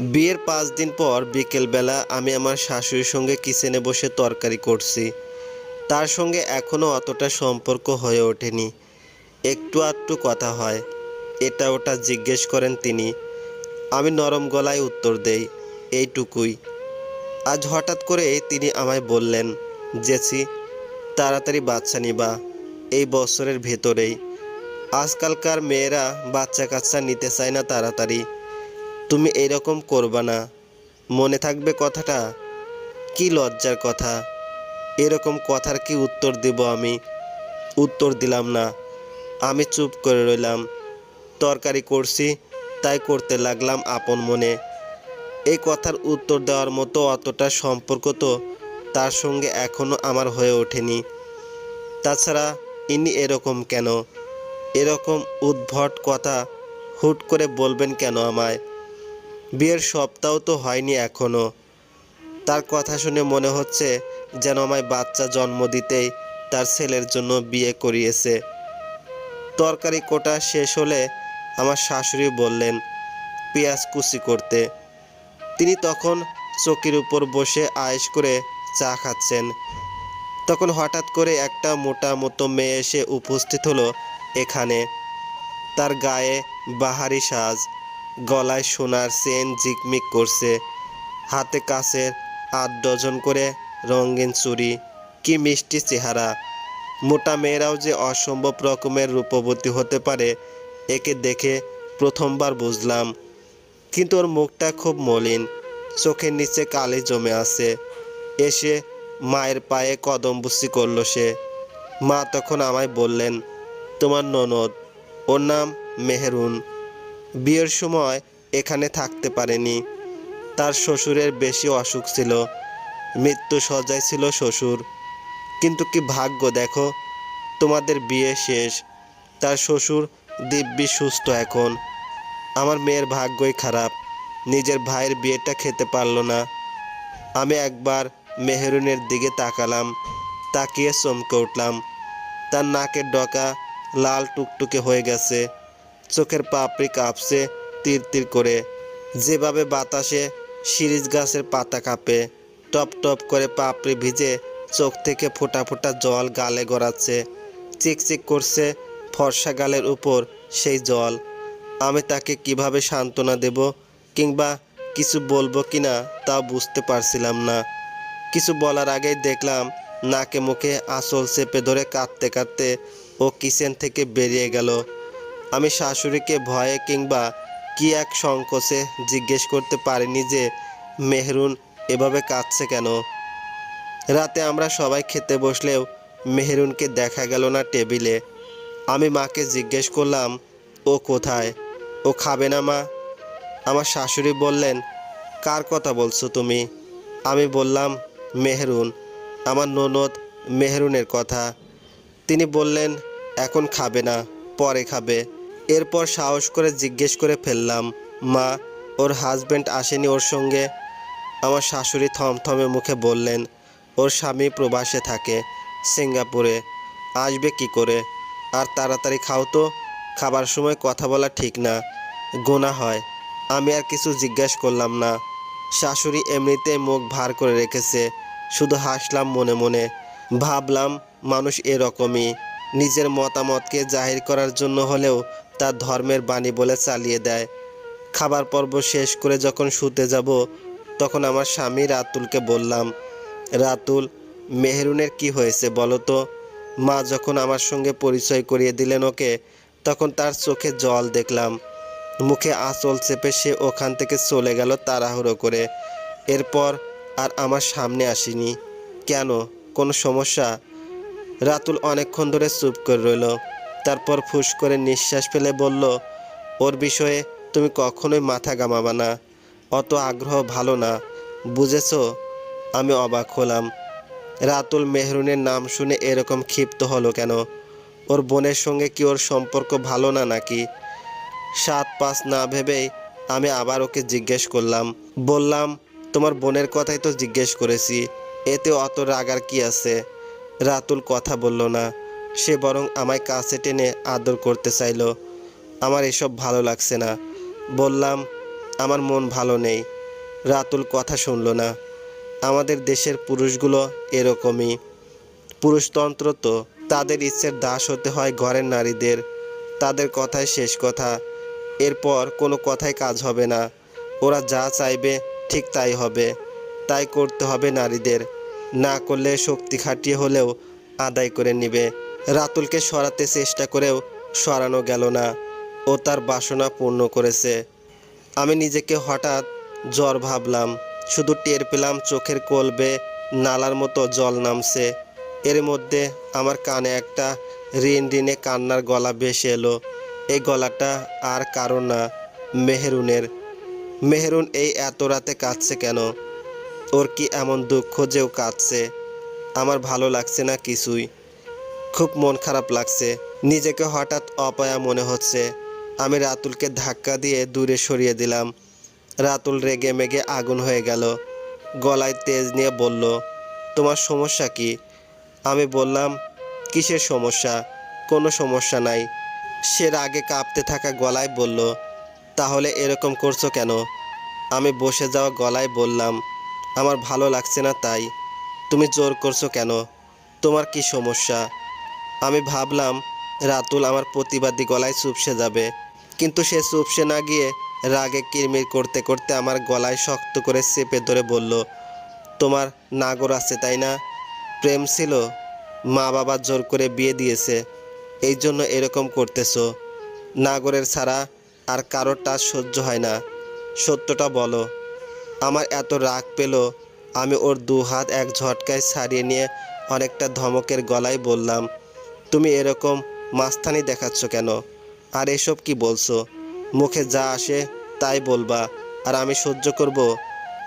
বিয়ের পাঁচ দিন পর বিকেলবেলা আমি আমার শাশুড়ির সঙ্গে কিচেনে বসে তরকারি করছি। তার সঙ্গে এখনও অতটা সম্পর্ক হয়ে ওঠেনি। একটু আধটু কথা হয়। এটা ওটা জিজ্ঞেস করেন তিনি। আমি নরম গলায় উত্তর দেই, এইটুকুই। আজ হঠাৎ করে তিনি আমায় বললেন, জেসি, তাড়াতাড়ি বাচ্চা নিবা, এই বছরের ভেতরেই। আজকালকার মেয়েরা বাচ্চা কাচ্চা নিতে চায় না তাড়াতাড়ি। তুমি এরকম করবা না। মনে থাকবে কথাটা? কি লজ্জার কথা? এরকম কথার কি উত্তর দেব আমি? উত্তর দিলাম না। আমি চুপ করে রইলাম। তরকারি করছি, তাই করতে লাগলাম আপন মনে। এই কথার উত্তর দেওয়ার মতো অতটা সম্পর্ক তো তার সঙ্গে এখনও আমার হয়ে ওঠেনি। তাছাড়া ইনি এরকম কেন? এরকম উদ্ভট কথা হুট করে বলবেন কেন আমায়? বিয়ের সপ্তাহ তো হয়নি এখনও তার কথা শুনে মনে হচ্ছে যেন আমায় বাচ্চা জন্ম দিতেই তার ছেলের জন্য বিয়ে করিয়েছে। তরকারি কোটা শেষ হলে আমার শাশুড়ি বললেন, পেঁয়াজ কুচি করতে। তিনি তখন চকির উপর বসে আয়েশ করে চা খাচ্ছেন। তখন হঠাৎ করে একটা মোটা মতো মেয়ে এসে উপস্থিত হলো এখানে। তার গায়ে বাহারি সাজ। গলায় সোনার চেন ঝিকমিক করছে। হাতে কাছের আট ডজন করে রঙিন চুরি কি মিষ্টি চেহারা। মোটা মেয়েরাও যে অসম্ভব রকমের রূপবতী হতে পারে, একে দেখে প্রথমবার বুঝলাম। কিন্তু ওর মুখটা খুব মলিন। চোখের নিচে কালি জমে আছে। এসে মায়ের পায়ে কদম বুসি করল সে। মা তখন আমায় বললেন, তোমার ননদ, ওর নাম মেহেরুন। বিয়ের সময় এখানে থাকতে পারেনি। তার শ্বশুরের বেশি অসুখ ছিল। মৃত্যু সজায় ছিল শ্বশুর। কিন্তু কি ভাগ্য দেখো? তোমাদের বিয়ে শেষ। তার শ্বশুর দিব্যি সুস্থ এখন। আমার মেয়ের ভাগ্যই খারাপ। নিজের ভাইয়ের বিয়েটা খেতে পারল না। আমি একবার মেহেরুনের দিকে তাকালাম, তাকিয়ে চমকে উঠলাম। তার নাকের ডকা লাল টুকটুকে হয়ে গেছে। চোখের পাপড়ি কাঁপছে তীর তীর করে। যেভাবে বাতাসে শিরিষ গাছের পাতা কাঁপে, টপ টপ করে পাপড়ি ভিজে চোখ থেকে ফোটা ফোটা জল গালে গড়াচ্ছে। চিকচিক করছে ফর্সা গালের উপর সেই জল। আমি তাকে কীভাবে সান্ত্বনা দেব কিংবা কিছু বলব কি না তাও বুঝতে পারছিলাম না। কিছু বলার আগেই দেখলাম নাকে মুখে আঁচল চেপে ধরে কাঁদতে কাঁদতে ও কিচেন থেকে বেরিয়ে গেল। আমি শাশুড়িকে ভয়ে কিংবা কি এক সংকোচে জিজ্ঞেস করতে পারিনি যে, মেহরুন, এভাবে কাঁদছে কেন? রাতে আমরা সবাই খেতে বসলেও মেহরুনকে দেখা গেল না টেবিলে। আমি মাকে জিজ্ঞেস করলাম, ও কোথায়? ও খাবে না মা? আমার শাশুড়ি বললেন, কার কথা বলছো তুমি? আমি বললাম, মেহরুন, আমার ননদ মেহরুনের কথা। তিনি বললেন, এখন খাবে না, পরে খাবে। এরপর সাহস করে জিজ্ঞেস করে ফেললাম, মা, ওর হাজবেন্ড আসেনি ওর সঙ্গে? আমার শাশুড়ি থমথমে মুখে বললেন, ওর স্বামী প্রবাসে থাকে, সিঙ্গাপুরে। আসবে কি করে? আর তাড়াতাড়ি খাও তো, খাবার সময় কথা বলা ঠিক না, গোনা হয়। আমি আর কিছু জিজ্ঞেস করলাম না। শাশুড়ি এমনিতে মুখ ভার করে রেখেছে, শুধু হাসলাম মনে মনে। ভাবলাম, মানুষ এরকমই। নিজের মতামতকে জাহির করার জন্য হলেও তার ধর্মের বাণী বলে চালিয়ে দেয়। খাবার পর্ব শেষ করে যখন শুতে যাব, তখন আমার স্বামী রাতুলকে বললাম, রাতুল, মেহরুনের কি হয়েছে বলো তো? মা যখন আমার সঙ্গে পরিচয় করিয়ে দিলেন ওকে, তখন তার চোখে জল দেখলাম। মুখে আঁচল চেপে সে ওখান থেকে চলে গেল তাড়াহুড়ো করে। এরপর আর আমার সামনে আসেনি। কেন? কোনো সমস্যা? রাতুল অনেকক্ষণ ধরে চুপ করে রইল। তারপর ফুস করে নিঃশ্বাস ফেলে বলল, ওর বিষয়ে তুমি কখনোই মাথা গামাবা না। অত আগ্রহ ভালো না। বুঝেছ? আমি অবাক হলাম। রাতুল মেহরুনের নাম শুনে এরকম ক্ষিপ্ত হলো কেন? ওর বোনের সঙ্গে কি ওর সম্পর্ক ভালো না নাকি? সাত পাঁচ না ভেবেই আমি আবার ওকে জিজ্ঞেস করলাম, বললাম, তোমার বোনের কথাই তো জিজ্ঞেস করেছি। এতে অত রাগার কি আছে? রাতুল কথা বলল না। সে বরং আমায় কাছে টেনে আদর করতে চাইলো। আমার এসব ভালো লাগছে না। বললাম, আমার মন ভালো নেই। রাতুল কথা শুনলো না। আমাদের দেশের পুরুষগুলো এরকমই। পুরুষতন্ত্র তো। তাদের ইচ্ছের দাস হতে হয় ঘরের নারীদের। তাদের কথাই শেষ কথা। এরপর কোনো কথাই কাজ হবে না। ওরা যা চাইবে ঠিক তাই হবে। তাই করতে হবে নারীদের। না করলে শক্তি খাটিয়ে হলেও আদায় করে নিবে। রাতুলকে সরাতে চেষ্টা করেও সরানো গেল না ও তার বাসনা পূর্ণ করেছে। আমি নিজেকে হঠাৎ জ্বর ভাবলাম, শুধু টের পেলাম চোখের কলবে নালার মতো জল নামছে। এর মধ্যে আমার কানে একটা রিন রিনে কান্নার গলা ভেসে এলো। এই গলাটা আর কারও না, মেহেরুনের। মেহেরুন এই এত রাতে কাঁদছে কেন? ওর কি এমন দুঃখ যে ও কাঁদছে? আমার ভালো লাগছে না কিছুই। খুব মন খারাপ লাগছে। নিজেকে হঠাৎ অপায়া মনে হচ্ছে। আমি রাতুলকে ধাক্কা দিয়ে দূরে সরিয়ে দিলাম। রাতুল রেগে মেগে আগুন হয়ে গেল। গলায় তেজ নিয়ে বলল, তোমার সমস্যা কি? আমি বললাম, কিসের সমস্যা? কোনো সমস্যা নাই। সে রাগে কাঁপতে থাকা গলায় বলল, তাহলে এরকম করছ কেন? আমি বসে যাওয়া গলায় বললাম, আমার ভালো লাগছে না তাই। তুমি জোর করছ কেন? তোমার কি সমস্যা? আমি ভাবলাম, রাতুল আমার প্রতিবাদী গলায় চুপসে যাবে। কিন্তু সে চুপসে না গিয়ে রাগে কিরমির করতে করতে আমার গলায় শক্ত করে চেপে ধরে বলল, তোমার নাগর আছে, তাই না? প্রেম ছিল, মা বাবা জোর করে বিয়ে দিয়েছে, এই জন্য এরকম করতেছো। নাগরের ছাড়া আর কারোর টাচ সহ্য হয় না। সত্যটা বলো, আমার এত রাগ পেল, আমি ওর দু হাত এক ঝটকায় ছাড়িয়ে নিয়ে অনেকটা ধমকের গলায় বললাম তুমি এরকম মাস্তানি দেখাচ্ছ কেন? আর এসব কি বলছো? মুখে যা আসে তাই বলবা। আর আমি সহ্য করব?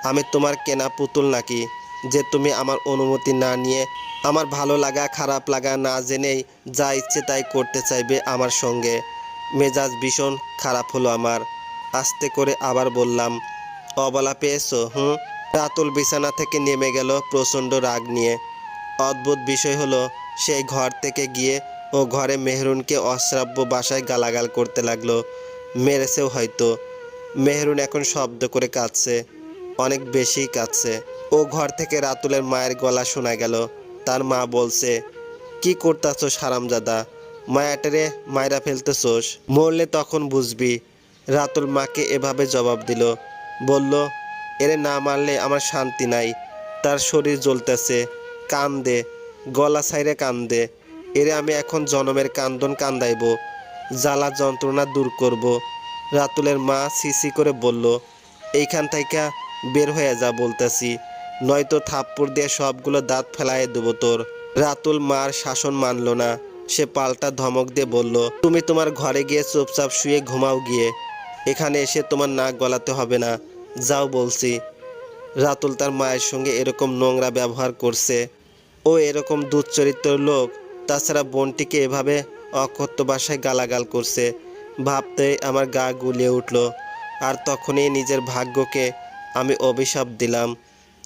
আমি তোমার কেনা পুতুল নাকি? যে তুমি আমার অনুমতি না নিয়ে আমার ভালো লাগা, খারাপ লাগা না জেনেই যা ইচ্ছে তাই করতে চাইবে আমার সঙ্গে। মেজাজ ভীষণ খারাপ হলো আমার। আস্তে করে আবার বললাম, অবলা পেয়েছ, হুম? রাতুল বিছানা থেকে নেমে গেল প্রচণ্ড রাগ নিয়ে। অদ্ভুত বিষয় হলো সেই ঘর থেকে গিয়ে ও ঘরে মেহরুনকে অশ্রাব্য বাসায় গালাগাল করতে লাগল। মেরেছেও হয়তো। মেহরুন এখন শব্দ করে কাঁদছে, অনেক বেশি কাঁদছে। ও ঘর থেকে রাতুলের মায়ের গলা শোনা গেল। তার মা বলছে, কি করতাছোস হারামজাদা? মায়াটারে মায়েরা ফেলতেছোস। মরলে তখন বুঝবি। রাতুল মাকে এভাবে জবাব দিল। বলল, এরে না মারলে আমার শান্তি নাই। তার শরীর জ্বলতেছে। কান্দে গলা ছাইরে কান্দে। এরে আমি এখন জনমের কান্দন কান্দাইব, জ্বালা যন্ত্রণা দূর করব। রাতুলের মা সিসি করে বলল, এইখান থেকে বের হয়ে যা বলতেছি, নয়তো থাপ্পড় দিয়ে সবগুলো দাঁত ফেলায় দেবো তোর। রাতুল মার শাসন মানল না। সে পাল্টা ধমক দিয়ে বলল, তুমি তোমার ঘরে গিয়ে চুপচাপ শুয়ে ঘুমাও গিয়ে। এখানে এসে তোমার নাক গলাতে হবে না। যাও বলছি। রাতুল তার মায়ের সঙ্গে এরকম নোংরা ব্যবহার করছে। ও এরকম দুচ্চরিত্র লোক। তাছাড়া বোনটিকে এভাবে অকথ্য বাসায় গালাগাল করছে। ভাবতে আমার গা গুলিয়ে উঠল। আর তখনই নিজের ভাগ্যকে আমি অভিশাপ দিলাম।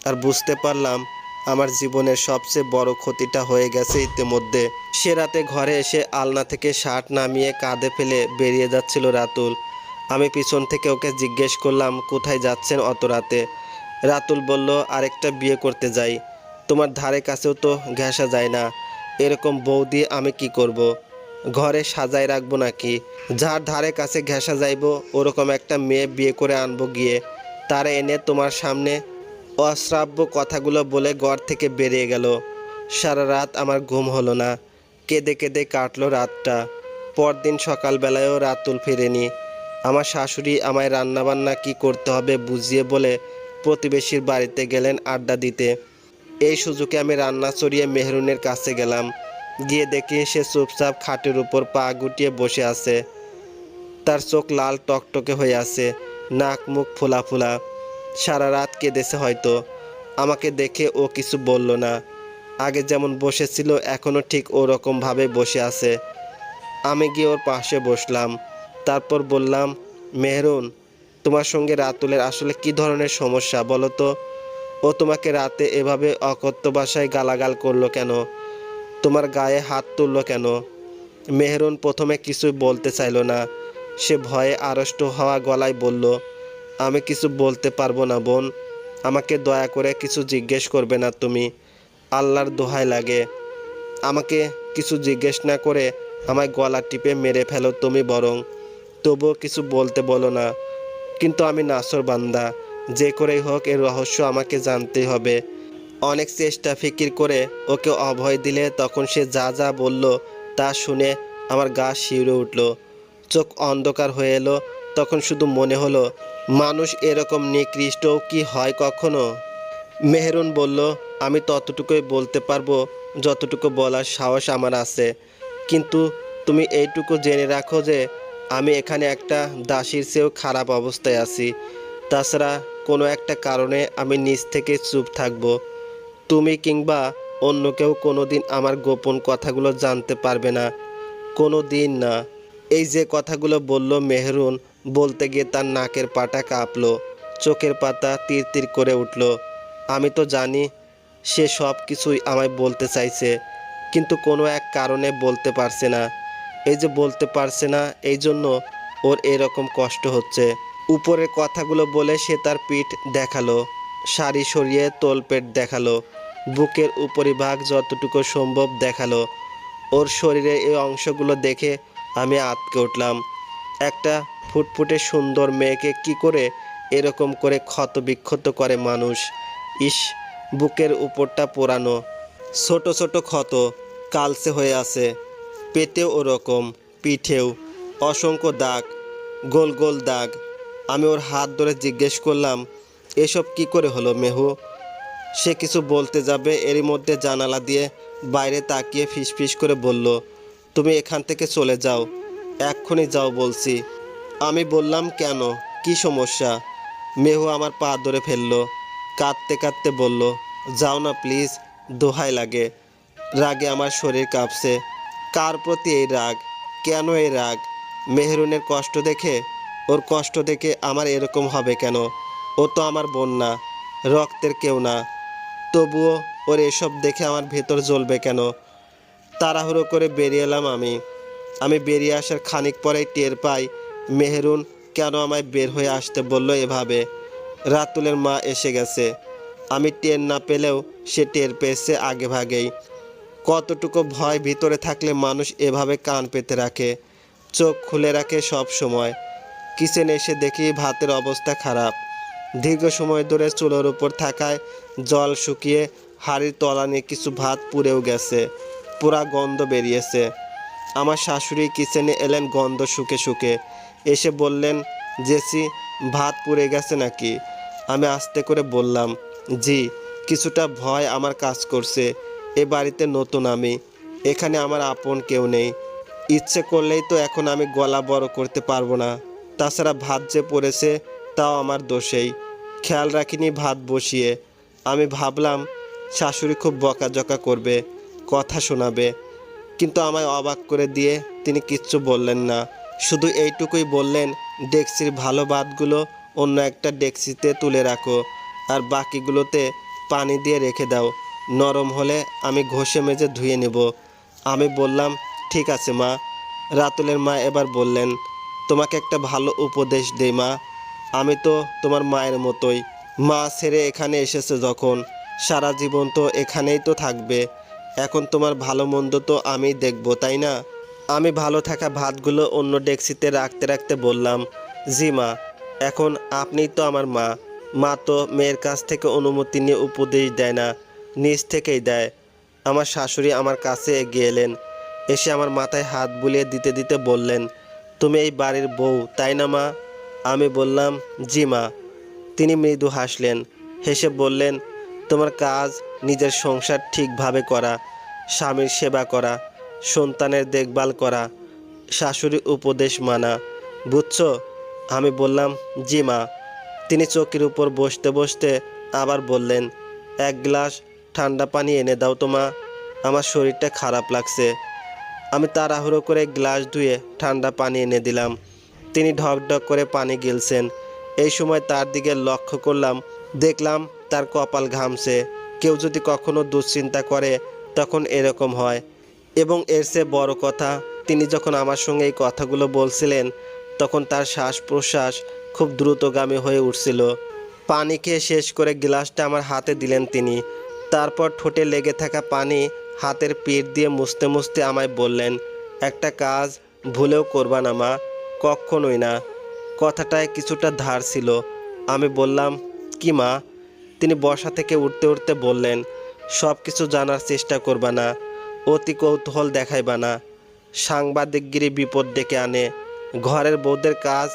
আর বুঝতে পারলাম, আমার জীবনের সবচেয়ে বড় ক্ষতিটা হয়ে গেছে ইতিমধ্যে। সে রাতে ঘরে এসে আলনা থেকে শার্ট নামিয়ে কাঁধে ফেলে বেরিয়ে যাচ্ছিল রাতুল। আমি পিছন থেকে ওকে জিজ্ঞেস করলাম, কোথায় যাচ্ছেন অত রাতে? রাতুল বলল, আরেকটা বিয়ে করতে যাই। তোমার ধারে কাছেও তো ঘেঁষা যায় না। এরকম বউ দিয়ে আমি কি করব। ঘরে সাজায় রাখব নাকি? যার ধারে কাছে ঘেঁষা যাইব, ওরকম একটা মেয়ে বিয়ে করে আনব গিয়ে। তারা এনে তোমার সামনে অশ্রাব্য কথাগুলো বলে ঘর থেকে বেরিয়ে গেল। সারা রাত আমার ঘুম হলো না। কেঁদে কেঁদে কাটলো রাতটা। পরদিন সকালবেলায়ও রাতুল ফেরেনি। আমার শাশুড়ি আমায় রান্নাবান্না কি করতে হবে বুঝিয়ে বলে প্রতিবেশীর বাড়িতে গেলেন আড্ডা দিতে। এই সুযোগে আমি রান্না চড়িয়ে মেহরুনের কাছে গেলাম। গিয়ে দেখি সে চুপচাপ খাটের উপর পা গুটিয়ে বসে আছে। তার চোখ লাল টকটকে হয়ে আছে, নাক মুখ ফোলা ফোলা। সারা রাত কেঁদেছে হয়তো। আমাকে দেখে ও কিছু বলল না। আগে যেমন বসেছিল এখনও ঠিক ওরকমভাবে বসে আছে। আমি গিয়ে ওর পাশে বসলাম। তারপর বললাম, মেহরুন, তোমার সঙ্গে রাতুলের আসলে কি ধরনের সমস্যা বলো তো? ও তোমাকে রাতে এভাবে অকথ্য ভাষায় গালাগাল করল কেন? তোমার গায়ে হাত তুললো কেন? মেহরুন প্রথমে কিছু বলতে চাইলো না। সে ভয়ে আড়ষ্ট হওয়া গলায় বলল, আমি কিছু বলতে পারব না বোন। আমাকে দয়া করে কিছু জিজ্ঞেস করবে না তুমি। আল্লাহর দোহাই লাগে। আমাকে কিছু জিজ্ঞেস না করে আমায় গলা টিপে মেরে ফেলো তুমি বরং। তবুও কিছু বলতে বলো না। কিন্তু আমি নাসর বান্দা। যে করেই হোক এর রহস্য আমাকে জানতে হবে। অনেক চেষ্টা ফিকির করে ওকে অভয় দিলে তখন সে যা যা বলল তা শুনে আমার গা শিউরে উঠল। চোখ অন্ধকার হয়ে এলো, তখন শুধু মনে হলো, মানুষ এরকম নিকৃষ্টও কি হয় কখনো? মেহরুন বলল, আমি ততটুকুই বলতে পারব, যতটুকু বলার সাহস আমার আছে। কিন্তু তুমি এইটুকু জেনে রাখো যে, আমি এখানে একটা দাসীর চেয়েও খারাপ অবস্থায় আছি। তাছাড়া কোনো একটা কারণে আমি নিজ থেকে চুপ থাকব। তুমি কিংবা অন্য কেউ কোনো দিন আমার গোপন কথাগুলো জানতে পারবে না। কোনো দিন না। এই যে কথাগুলো বলল মেহরুন, বলতে গিয়ে তার নাকের পাটা কাঁপলো, চোখের পাতা তীর তীর করে উঠল। আমি তো জানি সে সব কিছুই আমায় বলতে চাইছে, কিন্তু কোনো এক কারণে বলতে পারছে না। এই যে বলতে পারছে না, এই জন্য ওর এরকম কষ্ট হচ্ছে। উপরের কথাগুলো বলে সে তার পিঠ দেখাল, শাড়ি সরিয়ে তোলপেট দেখাল, বুকের উপরিভাগ যতটুকু সম্ভব দেখাল। ওর শরীরে এই অংশগুলো দেখে আমি আটকে উঠলাম। একটা ফুটফুটে সুন্দর মেয়েকে কি করে এরকম করে ক্ষত বিক্ষত করে মানুষ? ইস, বুকের উপরটা পোড়ানো, ছোট ছোট ক্ষত কালসে হয়ে আছে। পেটেও ওরকম, পিঠেও, অসংখ্য দাগ, গোল গোল দাগ। আমি ওর হাত ধরে জিজ্ঞেস করলাম, এসব কি করে হলো মেহু? সে কিছু বলতে যাবে, এরই মধ্যে জানালা দিয়ে বাইরে তাকিয়ে ফিসফিস করে বলল, তুমি এখান থেকে চলে যাও, এক্ষুনি যাও বলছি। আমি বললাম, কেন? কি সমস্যা? মেহু আমার পা ধরে ফেলল, কাঁদতে কাঁদতে বলল, যাও না প্লিজ, দোহাই লাগে, রাগে আমার শরীর কাঁপছে। কার প্রতি এই রাগ? কেন এই রাগ? মেহরুনের কষ্ট দেখে ওর কষ্ট দেখে আমার এরকম হবে কেন? ও তো আমার বোন না, রক্তের কেউ না। তবুও ওর এসব দেখে আমার ভেতর জ্বলবে কেন? তাড়াহুড়ো করে বেরিয়ে এলাম আমি। আমি বেরিয়ে আসার খানিক পরেই টের পাই, মেহরুন কেন আমায় বের হয়ে আসতে বলল এভাবে। রাতুলের মা এসে গেছে। আমি টের না পেলেও সে টের পেয়েছে আগে ভাগেই কতটুকু ভয় ভিতরে থাকলে মানুষ এভাবে কান পেতে রাখে, চোখ খুলে রাখে সব সময়। কিচেনে এসে দেখি ভাতের অবস্থা খারাপ। দীর্ঘ সময় ধরে চুলোর উপর থাকায় জল শুকিয়ে হাড়ির তলানি কিছু ভাত পুড়েও গেছে, পুরা গন্ধ বেরিয়েছে। আমার শাশুড়ি কিচেনে এলেন গন্ধ শুকে শুকে। এসে বললেন, জেসি, ভাত পুড়ে গেছে নাকি? আমি আস্তে করে বললাম, জি, কিছুটা ভয় আমার কাজ করছে, এ বাড়িতে নতুন আমি, এখানে আমার আপন কেউ নেই। ইচ্ছে করলেই তো এখন আমি গলা বড় করতে পারব না। তাছাড়া ভাত যে পড়েছে তাও আমার দোষেই। খেয়াল রাখিনি ভাত বসিয়ে। আমি ভাবলাম, শাশুড়ি খুব বকাঝকা করবে, কথা শোনাবে। কিন্তু আমায় অবাক করে দিয়ে তিনি কিচ্ছু বললেন না। শুধু এইটুকুই বললেন, ডেক্সির ভালো ভাতগুলো অন্য একটা ডেক্সিতে তুলে রাখো আর বাকিগুলোতে পানি দিয়ে রেখে দাও। নরম হলে আমি ঘষে মেজে ধুয়ে নেব। আমি বললাম, ঠিক আছে মা। রাতুলের মা এবার বললেন তোমাকে একটা ভালো উপদেশ দেই, মা। আমি তো তোমার মায়ের মতোই। মা ছেড়ে এখানে এসেছে যখন। সারা জীবন তো এখানেই তো থাকবে। এখন তোমার ভালো মন্দ তো আমি দেখব, তাই না? আমি ভালো থাকা ভাতগুলো অন্য ডেক্সিতে রাখতে রাখতে বললাম, জি, মা। এখন আপনিই তো আমার মা। মা তো মেয়ের কাছ থেকে অনুমতি নিয়ে উপদেশ দেয় না, নিজ থেকেই দেয়। আমার শাশুড়ি আমার কাছে এগিয়ে এলেন। এসে আমার মাথায় হাত বুলিয়ে দিতে দিতে বললেন তুমি এই বাড়ির বউ, তাই না মা? আমি বললাম, জি মা। তিনি মৃদু হাসলেন, হেসে বললেন, তোমার কাজ, নিজের সংসার ঠিকভাবে করা, স্বামীর সেবা করা, সন্তানের দেখভাল করা শাশুড়ি উপদেশ মানা, বুঝছ? আমি বললাম, জি মা। তিনি চৌকির উপর বসতে বসতে আবার বললেন, এক গ্লাস ঠান্ডা পানি এনে দাও তো মা, আমার শরীরটা খারাপ লাগছে। আমি তাড়াহুড়ো করে গ্লাস ধুয়ে ঠান্ডা পানি এনে দিলাম। তিনি ঢক ঢক করে পানি গিলছেন। এই সময় তার দিকে লক্ষ্য করলাম, দেখলাম তার কপাল ঘামছে। কেউ যদি কখনো দুশ্চিন্তা করে, তখন এরকম হয়। এবং এর চেয়ে বড় কথা, তিনি যখন আমার সঙ্গে এই কথাগুলো বলছিলেন, তখন তার শ্বাস প্রশ্বাস খুব দ্রুতগামী হয়ে উঠছিল। পানি খেয়ে শেষ করে গ্লাসটা আমার হাতে দিলেন তিনি। তারপর ঠোঁটে লেগে থাকা পানি হাতের পিঠ দিয়ে মুছতে মুছতে আমায় বললেন, একটা কাজ ভুলেও করবা না মা, কখনোই না। কথাটায় কিছুটা ধার ছিল। আমি বললাম, কি মা? তিনি বসা থেকে উঠতে উঠতে বললেন সব কিছু জানার চেষ্টা করবা না, অতি কৌতূহল দেখাইবা না। সাংবাদিকগিরি বিপদ ডেকে আনে। ঘরের বউদের কাজ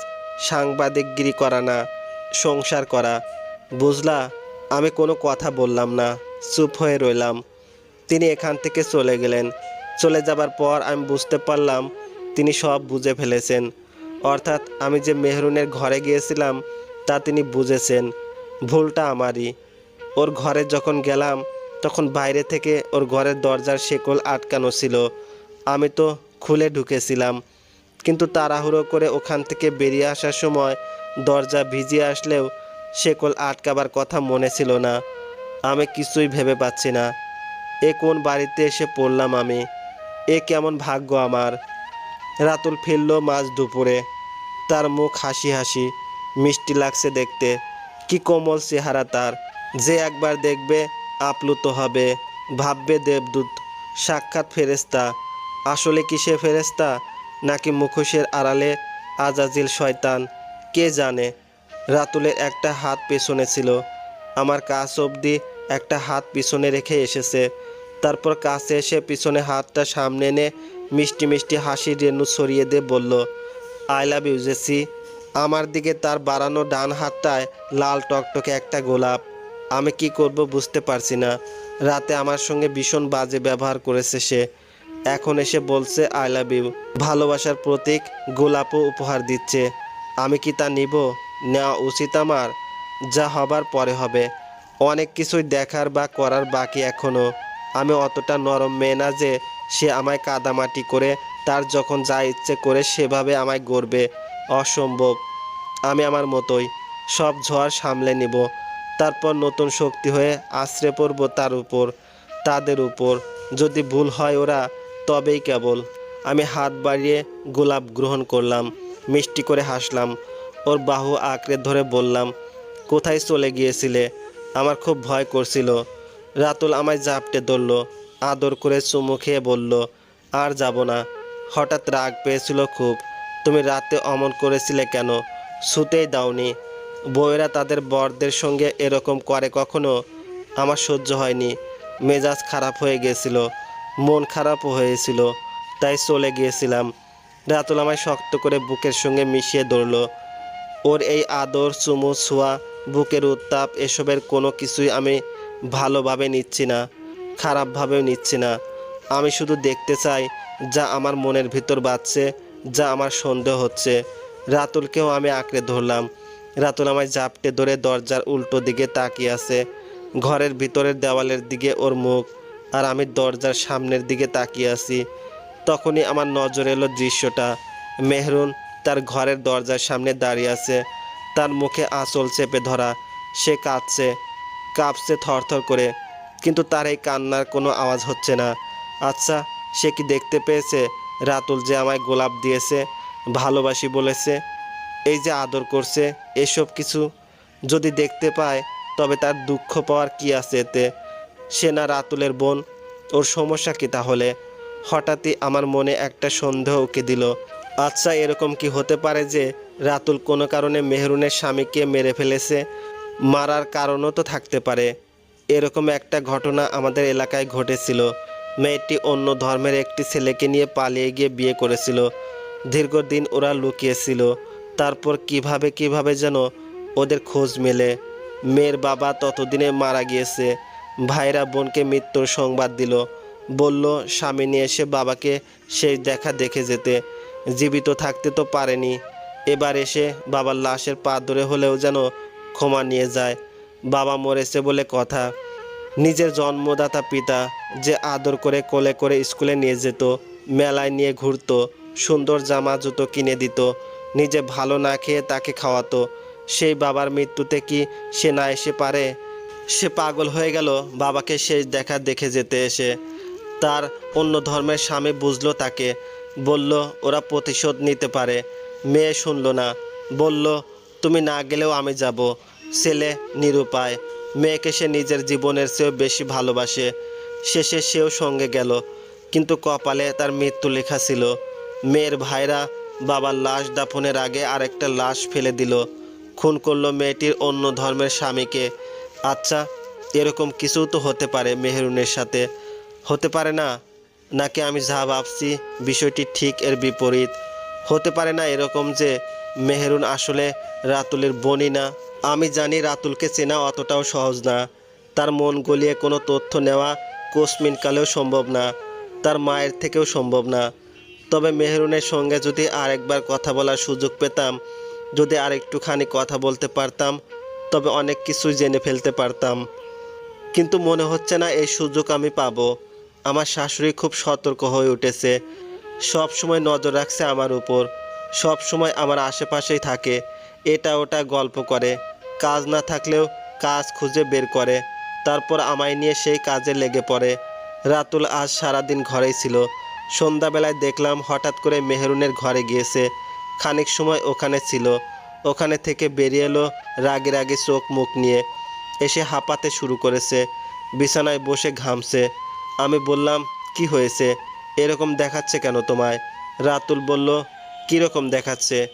সাংবাদিকগিরি করা না, সংসার করা। বুঝলা, আমি কোনো কথা বললাম না, চুপ হয়ে রইলাম। তিনি এখান থেকে চলে গেলেন। চলে যাবার পর আমি বুঝতে পারলাম তিনি সব বুঝে ফেলেছেন। অর্থাৎ আমি যে মেহরুনের ঘরে গিয়েছিলাম, তা তিনি বুঝেছেন। ভুলটা আমারই। ওর ঘরে যখন গেলাম, তখন বাইরে থেকে ওর ঘরের দরজার শেকল আটকানো ছিল। আমি তো খুলে ঢুকেছিলাম। কিন্তু তাড়াহুড়ো করে ওখান থেকে বেরিয়ে আসার সময় দরজা ভিজিয়ে আসলেও শেকল আটকাবার কথা মনে ছিল না। আমি কিছুই ভেবে পাচ্ছি না। এ কোন বাড়িতে এসে পড়লাম আমি? এ কেমন ভাগ্য আমার? রাতুল ফিরল মাঝ দুপুরে। তার মুখ হাসি হাসি, মিষ্টি লাগছে দেখতে। কি কোমল চেহারা তার। যে একবার দেখবে, আপ্লুত হবে। ভাববে দেবদূত, সাক্ষাৎ ফেরেস্তা আসলে কি সে ফেরেস্তা নাকি মুখোশের আড়ালে আজাজিল শয়তান? কে জানে? রাতুলের একটা হাত পেছনে ছিল। আমার কাছ অবধি একটা হাত পিছনে রেখে এসেছে। তারপর কাছে এসে পিছনে হাতটা সামনে এনে মিষ্টি মিষ্টি হাসি রেণু ছড়িয়ে দিয়ে বলল, আই লাভ ইউ, জেসি। আমার দিকে তার বাড়ানো ডান হাতটায় লাল টকটকে একটা গোলাপ। আমি কি করব বুঝতে পারছি না। রাতে আমার সঙ্গে ভীষণ বাজে ব্যবহার করেছে সে। এখন এসে বলছে, আই লাভ ইউ। ভালোবাসার প্রতীক গোলাপও উপহার দিচ্ছে। আমি কি তা নিব? নেওয়া উচিত আমার? যা হবার পরে হবে। অনেক কিছুই দেখার বা করার বাকি এখনও আমি অতটা নরম মেয়ে না যে সে আমায় কাদামাটি করে, তার যখন যা ইচ্ছে করে সেভাবে আমায় গড়বে। অসম্ভব। আমি আমার মতোই। সব ঝড় সামলে নিব। তারপর নতুন শক্তি হয়ে আশ্রে পড়ব তার উপর, তাদের উপর। যদি ভুল হয় ওরা, তবেই কেবল। আমি হাত বাড়িয়ে গোলাপ গ্রহণ করলাম, মিষ্টি করে হাসলাম। ওর বাহু আঁকড়ে ধরে বললাম, কোথায় চলে গিয়েছিলে? আমার খুব ভয় করছিল। রাতুল আমায় জাপটে ধরল, আদর করে চুমু খেয়ে বলল, আর যাব না। হঠাৎ রাগ পেয়েছিল খুব। তুমি রাতে অমন করেছিলে কেন? শুতেই দাওনি। বউয়েরা তাদের বরদের সঙ্গে এরকম করে কখনো? আমার সহ্য হয়নি। মেজাজ খারাপ হয়ে গিয়েছিল, মন খারাপও হয়েছিল, তাই চলে গিয়েছিলাম। রাতুল আমায় শক্ত করে বুকের সঙ্গে মিশিয়ে ধরল। ওর এই আদর, চুমু, ছোঁয়া, বুকের উত্তাপ, এসবের কোনো কিছুই আমি ভালোভাবে নিচ্ছি না, খারাপভাবেও নিচ্ছি না। আমি শুধু দেখতে চাই যা আমার মনের ভিতর বাজছে যা আমার সন্দেহ হচ্ছে। রাতুলকেও আমি আঁকড়ে ধরলাম। রাতুল আমায় জাপটে ধরে দরজার উল্টো দিকে তাকিয়ে আছে। ঘরের ভিতরের দেওয়ালের দিকে ওর মুখ আর আমি দরজার সামনের দিকে তাকিয়ে আছি। তখনই আমার নজর এলো দৃশ্যটা। মেহরুন তার ঘরের দরজার সামনে দাঁড়িয়ে আছে। তার মুখে আঁচল চেপে ধরা। সে কাঁদছে। কাঁপছে থরথর করে, কিন্তু তার এই কান্নার কোনো আওয়াজ হচ্ছে না। আচ্ছা সে কি দেখতে পেয়েছে? রাতুল যে আমায় গোলাপ দিয়েছে, ভালোবাসি বলেছে, এই যে আদর করছে, এসব কিছু যদি দেখতে পায়, তবে তার দুঃখ পাওয়ার কি আছে এতে? সে না রাতুলের বোন, ওর সমস্যা কি তাহলে? হঠাৎই আমার মনে একটা সন্দেহ উকে দিল। আচ্ছা এরকম কি হতে পারে যে রাতুল কোনো কারণে মেহরুনের স্বামীকে মেরে ফেলেছে? মারার কারণও তো থাকতে পারে। এরকম একটা ঘটনা আমাদের এলাকায় ঘটেছিল। মেয়েটি অন্য ধর্মের একটি ছেলেকে নিয়ে পালিয়ে গিয়ে বিয়ে করেছিল। দীর্ঘদিন ওরা লুকিয়েছিল। তারপর কীভাবে কীভাবে যেন ওদের খোঁজ মেলে। মেয়ের বাবা ততদিনে মারা গিয়েছে। ভাইরা বোনকে মৃত্যুর সংবাদ দিল। বলল, স্বামী নিয়ে এসে বাবাকে সেই দেখা দেখে যেতে। জীবিত থাকতে তো পারেনি। এবার এসে বাবার লাশের পা ধরে হলেও যেন ক্ষমা নিয়ে যায়। বাবা মরেছে বলে কথা। নিজের জন্মদাতা পিতা যে আদর করে কোলে করে স্কুলে নিয়ে যেত, মেলায় নিয়ে ঘুরত, সুন্দর জামা জুতো কিনে দিত, নিজে ভালো না খেয়ে তাকে খাওয়াতো। সেই বাবার মৃত্যুতে কি সে না এসে পারে? সে পাগল হয়ে গেল, বাবাকে শেষ দেখা দেখে যেতে এসে। তার অন্য ধর্মের স্বামী বুঝলো তাকে, বলল, ওরা প্রতিশোধ নিতে পারে। মেয়ে শুনল না, বলল তুমি না গেলেও আমি যাব। ছেলে নিরুপায়, মেয়েকে সে নিজের জীবনের চেয়েও বেশি ভালোবাসে। শেষে সেও সঙ্গে গেল, কিন্তু কপালে তার মৃত্যু লেখা ছিল। মেয়ের ভাইরা বাবার লাশ দাফনের আগে আরেকটা লাশ ফেলে দিল। খুন করল মেয়েটির অন্য ধর্মের স্বামীকে। আচ্ছা এরকম কিছু তো হতে পারে মেহরুনের সাথে। হতে পারে না? নাকি আমি যা ভাবছি, বিষয়টি ঠিক এর বিপরীত? হতে পারে না এরকম যে মেহেরুন আসলে রাতুলের বনি না। আমি জানি রাতুলকে চেনা অতটাও সহজ না। তার মন গলিয়ে কোনো তথ্য নেওয়া কোসমিনকালেও সম্ভব না। তার মায়ের থেকেও সম্ভব না। তবে মেহরুনের সঙ্গে যদি আরেকবার কথা বলার সুযোগ পেতাম, যদি আরেকটুখানি কথা বলতে পারতাম, তবে অনেক কিছু জেনে ফেলতে পারতাম। কিন্তু মনে হচ্ছে না এই সুযোগ আমি পাবো। আমার শাশুড়ি খুব সতর্ক হয়ে উঠেছে। সব সময় নজর রাখছে আমার উপর। সব সময় আমার আশেপাশেই থাকে। এটা ওটা গল্প করে। কাজ না থাকলেও কাজ খুঁজে বের করে। তারপর আমায় নিয়ে সেই কাজে লেগে পড়ে। রাতুল আজ সারাদিন ঘরেই ছিল। সন্ধ্যাবেলায় দেখলাম হঠাৎ করে মেহরুনের ঘরে গিয়েছে। খানিক সময় ওখানে ছিল। ওখানে থেকে বেরিয়ে এলো রাগে রাগে চোখ মুখ নিয়ে। এসে হাঁপাতে শুরু করেছে। বিছানায় বসে ঘামছে। আমি বললাম, কি হয়েছে? এরকম দেখাচ্ছে কেন তোমায়? রাতুল বলল, কীরকম দেখাচ্ছে?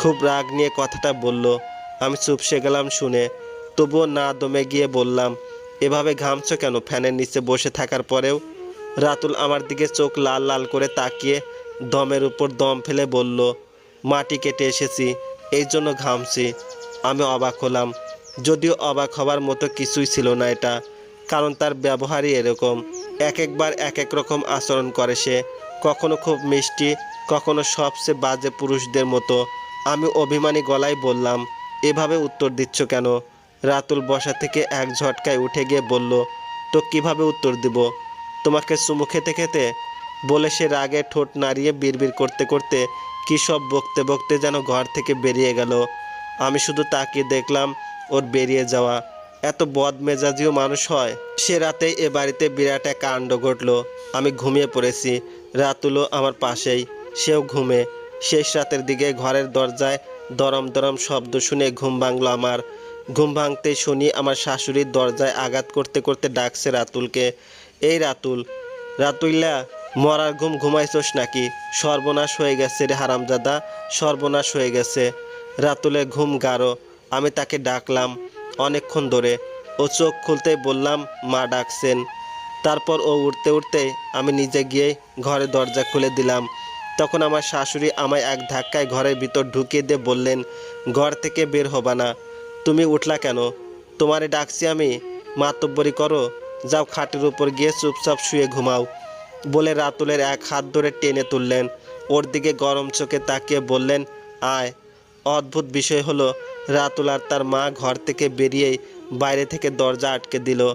খুব রাগ নিয়ে কথাটা বলল। আমি চুপসে গেলাম শুনে। তবুও না দমে গিয়ে বললাম, এভাবে ঘামছো কেন? ফ্যানের নিচে বসে থাকার পরেও? রাতুল আমার দিকে চোখ লাল লাল করে তাকিয়ে দমের উপর দম ফেলে বলল, মাটি কেটে এসেছি, এই জন্য ঘামছি। আমি অবাক হলাম। যদিও অবাক হবার মতো কিছুই ছিল না এটা, কারণ তার ব্যবহারই এরকম। এক একবার এক এক রকম আচরণ করে সে। কখনো খুব মিষ্টি, কখনো সবচেয়ে বাজে পুরুষদের মতো। আমি অভিমানী গলায় বললাম, এভাবে উত্তর দিচ্ছ কেন? রাতুল বসা থেকে এক ঝটকায় উঠে গিয়ে বলল, তো কীভাবে উত্তর দিব? তোমাকে চুমু খেতে খেতে? বলে সে রাগে ঠোঁট নাড়িয়ে বিড়বিড় করতে করতে কী সব বকতে বকতে যেন ঘর থেকে বেরিয়ে গেল। আমি শুধু তাকিয়ে দেখলাম, ওর বেরিয়ে যাওয়া এত বদ বদমেজাজিও মানুষ হয়। সে রাতেই এ বাড়িতে বিরাট এক কাণ্ড ঘটলো। আমি ঘুমিয়ে পড়েছি। রাতুলও আমার পাশেই। সেও ঘুমে। শেষ রাতের দিকে ঘরের দরজায় দরম দরম শব্দ শুনে ঘুম ভাঙলো আমার। ঘুম ভাঙতে শুনি আমার শাশুড়ির দরজায় আঘাত করতে করতে ডাকছে রাতুলকে। এই রাতুল রাতুইল্লা মরার ঘুম ঘুমাইছোস নাকি? সর্বনাশ হয়ে গেছে রে হারামজাদা, সর্বনাশ হয়ে গেছে। রাতুলের ঘুম গাঢ়। আমি তাকে ডাকলাম অনেকক্ষণ ধরে ও চোখ খুলতেই বললাম, মা ডাকছেন। তারপর ও উঠতে উঠতে আমি নিজে গিয়ে ঘরে দরজা খুলে দিলাম। তখন আমার শাশুড়ি আমায় এক ধাক্কায় ঘরের ভিতর ঢুকিয়ে দিয়ে বললেন, ঘর থেকে বের হবা না। তুমি উঠলা কেন? তোমারে ডাকছি আমি। মাতব্বরি করো। যাও খাটের উপর গিয়ে চুপচাপ শুয়ে ঘুমাও। বলে রাতুলের এক হাত ধরে টেনে তুললেন। ওর দিকে গরম চোখে তাকিয়ে বললেন, আয়। অদ্ভুত বিষয় হলো রাতুল আর তার মা ঘর থেকে বেরিয়েই বাইরে থেকে দরজা আটকে দিল।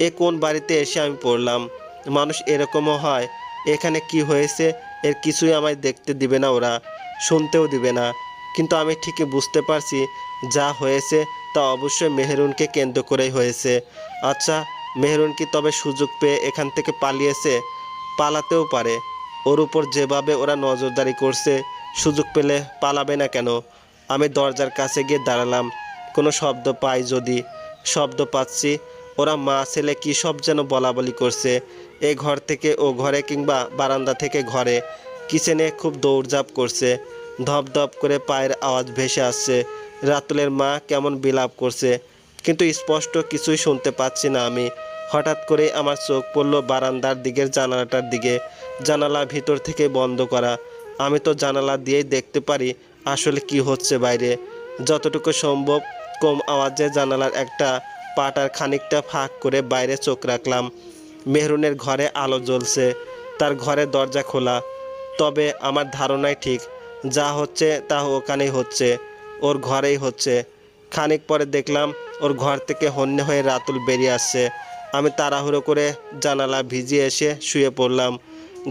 এ কোন বাড়িতে এসে আমি পড়লাম? মানুষ এরকমও হয়। এখানে কি হয়েছে? এর কিছুই আমায় দেখতে দিবে না ওরা, শুনতেও দিবে না। কিন্তু আমি ঠিকই বুঝতে পারছি যা হয়েছে তা অবশ্যই মেহরুনকে কেন্দ্র করেই হয়েছে। আচ্ছা মেহরুন কি তবে সুযোগ পেয়ে এখান থেকে পালিয়েছে? পালাতেও পারে। ওর উপর যেভাবে ওরা নজরদারি করছে, সুযোগ পেলে পালাবে না কেন? আমি দরজার কাছে গিয়ে দাঁড়ালাম। কোনো শব্দ পাই যদি। শব্দ পাচ্ছি, ওরা মা, ছেলে কী সব যেন বলা বলি করছে। এ ঘর থেকে ও ঘরে কিংবা বারান্দা থেকে ঘরে। কিচেনে খুব দৌড়ঝাঁপ করছে। ধপ ধপ করে পায়ের আওয়াজ ভেসে আসছে। রাতুলের মা কেমন বিলাপ করছে। কিন্তু স্পষ্ট কিছুই শুনতে পাচ্ছি না আমি। হঠাৎ করে আমার চোখ পড়ল বারান্দার দিকের জানালাটার দিকে। জানালা ভিতর থেকে বন্ধ করা। আমি তো জানালা দিয়েই দেখতে পারি আসলে কি হচ্ছে বাইরে? যতটুকু সম্ভব কম আওয়াজে জানালার একটা পাটার খানিকটা ফাঁক করে বাইরে চোখ রাখলাম। মেহরুনের ঘরে আলো জ্বলছে, তার ঘরে দরজা খোলা। তবে আমার ধারণাই ঠিক, যা হচ্ছে তা ওখানেই হচ্ছে, ওর ঘরেই হচ্ছে। খানিক পরে দেখলাম ওর ঘর থেকে হন্যে হয়ে রাতুল বেরিয়ে আসছে। আমি তাড়াহুড়ো করে জানালা ভিজিয়ে এসে শুয়ে পড়লাম,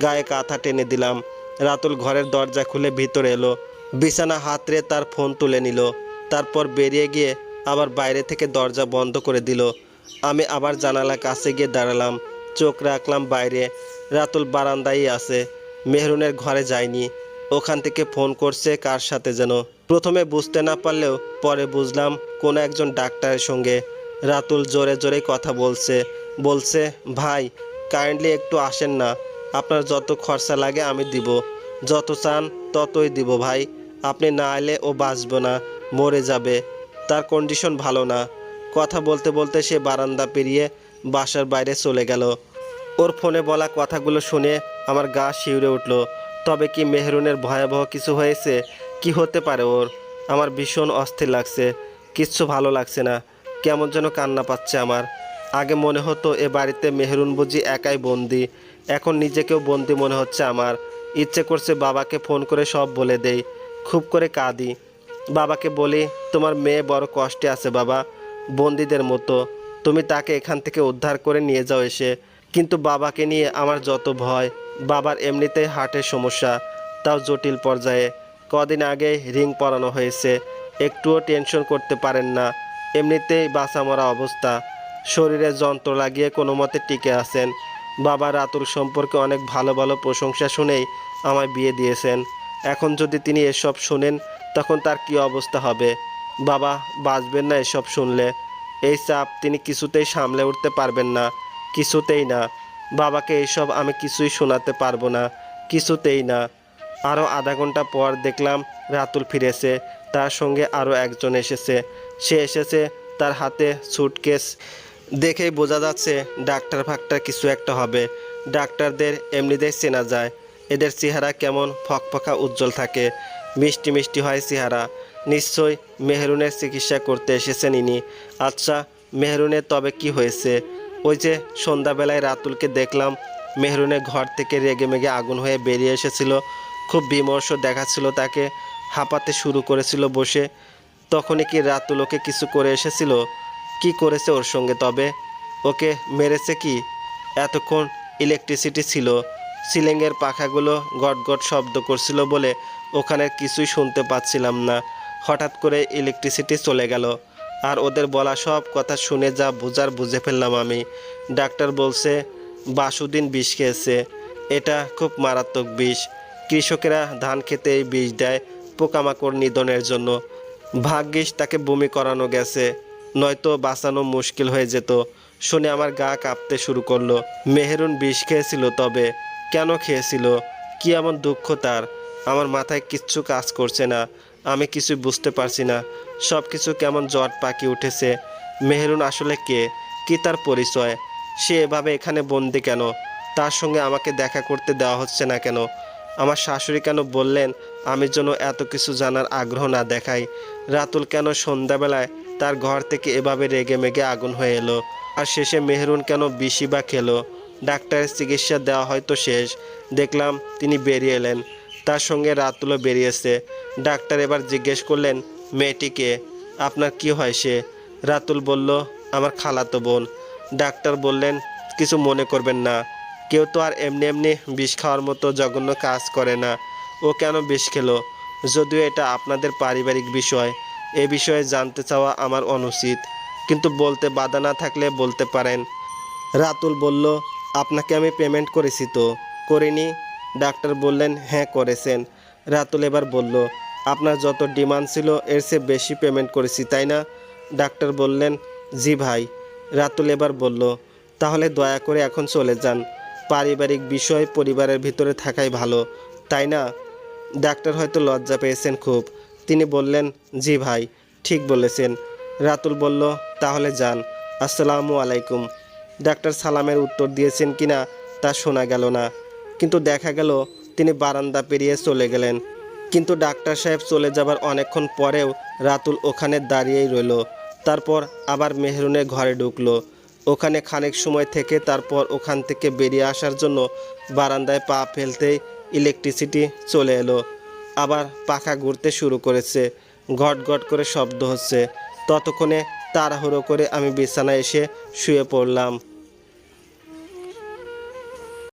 গায়ে কাঁথা টেনে দিলাম। রাতুল ঘরের দরজা খুলে ভিতরে এলো। বিছানা হাতড়ে তার ফোন তুলে নিল। তারপর বেরিয়ে গিয়ে আবার বাইরে থেকে দরজা বন্ধ করে দিল। আমি আবার জানালা কাছে গিয়ে দাঁড়ালাম। চোখ রাখলাম বাইরে। রাতুল বারান্দায় আছে। মেহরুনের ঘরে যায়নি। ওখান থেকে ফোন করছে কার সাথে যেন। প্রথমে বুঝতে না পারলেও পরে বুঝলাম কোনো একজন ডাক্তারের সঙ্গে। রাতুল জোরে জোরে কথা বলছে। বলছে, ভাই, কাইন্ডলি একটু আসেন না। আপনার যত খরচা লাগে আমি দিব। যত চান ততই দিব ভাই। আপনি না এলে ও বাঁচবে না, মরে যাবে, তার কন্ডিশন ভালো না। কথা বলতে বলতে সে বারান্দা পেরিয়ে বাসার বাইরে চলে গেল। ওর ফোনে বলা কথাগুলো শুনে আমার গা শিউরে উঠল। তবে কি মেহরুনের ভয়াবহ কিছু হয়েছে? কি হতে পারে ওর? আমার ভীষণ অস্থির লাগছে। কিচ্ছু ভালো লাগছে না। কেমন যেন কান্না পাচ্ছে আমার। আগে মনে হতো এ বাড়িতে মেহরুন বুঝি একাই বন্দি। এখন নিজেকেও বন্দি মনে হচ্ছে আমার। ইচ্ছে করছে বাবাকে ফোন করে সব বলে দেই। খুব করে কাঁদি। বাবাকে বলি, তোমার মেয়ে বড় কষ্টে আছে বাবা, বন্দিদের মতো। তুমি তাকে এখান থেকে উদ্ধার করে নিয়ে যাও এসে। কিন্তু বাবাকে নিয়ে আমার যত ভয়, বাবার এমনিতেই হার্টের সমস্যা, তাও জটিল পর্যায়ে। কদিন আগে রিং পরানো হয়েছে, একটুও টেনশন করতে পারেন না। এমনিতেই বাঁচা মরা অবস্থা। শরীরে যন্ত্র লাগিয়ে কোনো মতে টিকে আছেন। বাবা রাতুর সম্পর্কে অনেক ভালো ভালো প্রশংসা শুনেই আমায় বিয়ে দিয়েছেন। এখন যদি তিনি এসব শোনেন, তখন তার কি অবস্থা হবে? বাবা, বাঁচবেন না এসব শুনলে। এই চাপ তিনি কিছুতেই সামলে উঠতে পারবেন না। কিছুতেই না। বাবাকে এইসব আমি কিছুই শোনাতে পারব না। কিছুতেই না। আরও আধা ঘণ্টা পর দেখলাম রাতুল ফিরেছে। তার সঙ্গে আরও একজন এসেছে। সে এসেছে তার হাতে সুটকেস দেখেই বোঝা যাচ্ছে, ডাক্তার ফাক্তার কিছু একটা হবে। ডাক্তারদের এমনিতেই চেনা যায়। এদের চেহারা কেমন ফকফকা উজ্জ্বল থাকে। মিষ্টি মিষ্টি হয় চেহারা। নিশ্চয় মেহরুনের চিকিৎসা করতে এসেছেন ইনি। আচ্ছা মেহরুনের তবে কি হয়েছে? ওই যে সন্ধ্যাবেলায় রাতুলকে দেখলাম মেহরুনের ঘর থেকে রেগে মেগে আগুন হয়ে বেরিয়ে এসেছিল। খুব বিমর্ষ দেখাচ্ছিল তাকে। হাঁপাতে শুরু করেছিল বসে। তখনই কি রাতুল ওকে কিছু করে এসেছিল? কি করেছে ওর সঙ্গে তবে? ওকে মেরেছে কি? এতক্ষণ ইলেকট্রিসিটি ছিল। সিলিংয়ের পাখাগুলো গটগট শব্দ করছিল বলে ওখানে কিছুই শুনতে পাচ্ছিলাম না। হঠাৎ করে ইলেকট্রিসিটি চলে গেল। আর ওদের বলা সব কথা শুনে যা বুঝার বুঝে ফেললাম আমি। ডাক্তার বলছে, বাসুদিন বিষ খেয়েছে। এটা খুব মারাত্মক বিষ। কৃষকেরা ধান খেতে এই বিষ দেয় পোকামাকড় নিধনের জন্য। ভাগ্যিস তাকে বমি করানো গেছে, নয়তো বাঁচানো মুশকিল হয়ে যেত। শুনে আমার গা কাঁপতে শুরু করল। মেহেরুন বিষ খেয়েছিল তবে। কেন খেয়েছিল? কি এমন দুঃখ তার? আমার মাথায় কিচ্ছু কাজ করছে না। আমি কিছু বুঝতে পারছি না। সব কিছু কেমন জট পাকি উঠেছে। মেহেরুন আসলে কে? কি তার পরিচয়? সে এভাবে এখানে বন্দি কেন? তার সঙ্গে আমাকে দেখা করতে দেওয়া হচ্ছে না কেন? আমার শাশুড়ি কেন বললেন আমি যেন এত কিছু জানার আগ্রহ না দেখাই? রাতুল কেন সন্ধ্যাবেলায় তার ঘর থেকে এভাবে রেগে মেগে আগুন হয়ে এলো? আর শেষে মেহরুন কেন বিষি বা খেলো? ডাক্তারের চিকিৎসা দেওয়া হয়তো শেষ। দেখলাম তিনি বেরিয়ে এলেন। তার সঙ্গে রাতুলও বেরিয়েছে। ডাক্তার এবার জিজ্ঞেস করলেন, মেয়েটিকে? আপনার কি হয় সে? রাতুল বলল, আমার খালাতো বোন। ডাক্তার বললেন, কিছু মনে করবেন না। কেউ তো আর এমনি এমনি বিষ খাওয়ার মতো জঘন্য কাজ করে না। ও কেন বিষ খেলো? যদিও এটা আপনাদের পারিবারিক বিষয়। এ বিষয়ে জানতে চাওয়া আমার অনুচিত। কিন্তু বলতে বাধা না থাকলে বলতে পারেন। রাতুল বলল আপনাকে আমি পেমেন্ট করেছি তো। করিনি। ডাক্তার বললেন হ্যাঁ করেছেন। রাতুল এবার বলল, আপনার যত ডিমান্ড ছিল, এর চেয়ে বেশি পেমেন্ট করেছি, তাই না? ডাক্তার বললেন, জি ভাই। রাতুল এবার বলল, তাহলে দয়া করে এখন চলে যান। পারিবারিক বিষয় পরিবারের ভিতরে থাকাই ভালো, তাই না? ডাক্তার হয়তো লজ্জা পেয়েছেন খুব। তিনি বললেন, জি ভাই, ঠিক বলেছেন। রাতুল বলল, তাহলে যান। আসসালামু আলাইকুম। ডাক্তার সালামের উত্তর দিয়েছেন কিনা তা শোনা গেল না। কিন্তু দেখা গেল তিনি বারান্দা পেরিয়ে চলে গেলেন। কিন্তু ডাক্তার সাহেব চলে যাবার অনেকক্ষণ পরেও রাতুল ওখানে দাঁড়িয়েই রইল। তারপর আবার মেহরুনের ঘরে ঢুকলো। ওখানে খানিক সময় থেকে তারপর ওখান থেকে বেরিয়ে আসার জন্য বারান্দায় পা ফেলতেই ইলেকট্রিসিটি চলে এলো। আবার পাখা ঘুরতে শুরু করেছে। ঘট ঘট করে শব্দ হচ্ছে। ততক্ষণে তাড়াহুড়ো করে আমি বিছানায় এসে শুয়ে পড়লাম।